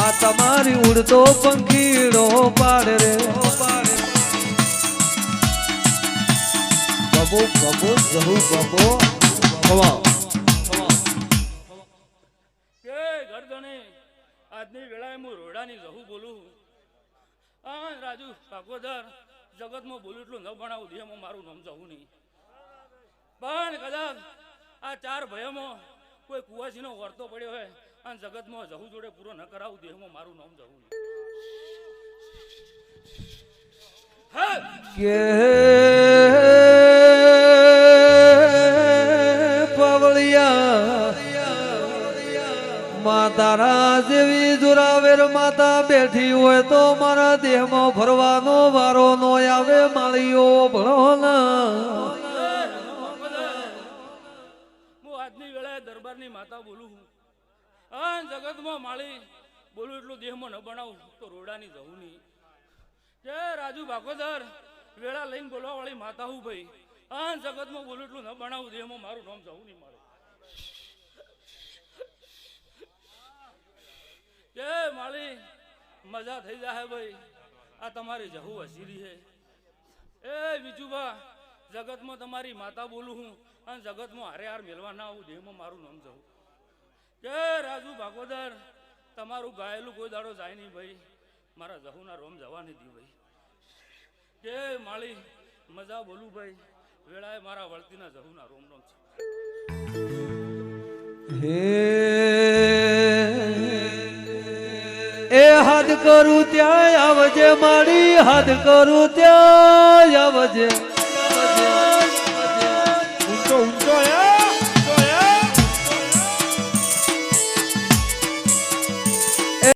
આ તમારી ઉડતો પંખીડો પાડ રે. બબો બબો જહુ બબો ખવા આજની વેળાએ હું રોડાની જહું બોલું હા રાજુ ભાગવદર જગતમાં બોલું એટલું ન ભણાવું દેહમાં મારું નામ જવું નહીં. પણ કદાચ આ ચાર ભયમાં કોઈ કુવાસીનો વર્તો પડ્યો હોય અને જગતમાં જહુ જોડે પૂરો ન કરાવું દેહમાં મારું નામ જવું કે પવળિયા માતારા જેવી જોરાવેર માતા બેઠી હોય તો મારા દેહમાં ફરવાનો વારો નો આવે માળીઓ હું આજની વેળાએ દરબારની માતા બોલું છું. હા, જગતમાં માળી બોલું એટલું દેહમાં ન બનાવું તો રોડાની જવું નહીં. જય રાજુ ભાગોદર વેળા લઈને બોલવા વાળી માતા હું ભાઈ. હા, જગતમાં બોલું એટલું ન બનાવું, દેહમાં મારું નામ જવું નહીં મારે જય માળી મજા થઈ જાય ભાઈ, આ તમારી જહુ હસીરી છે એ વિજુભા, જગતમાં તમારી માતા બોલું હું, અને જગતમાં હારે હાર મેળવા ના આવું, દેહમાં મારું નામ જવું. કે રાજુ ભાગોદર તમારું ગાયેલું કોઈ દાડો જાય નહીં ભાઈ. મારા જહુના રોમ જવા નહીં દીધું ભાઈ. કે માળી, મજા બોલું ભાઈ. વેળાએ મારા વળતીના જહુના રોમ રોમ છે હે, એ હાથ કરું ત્યાં આવજે મારી હાથ કરું ત્યાં આવજે.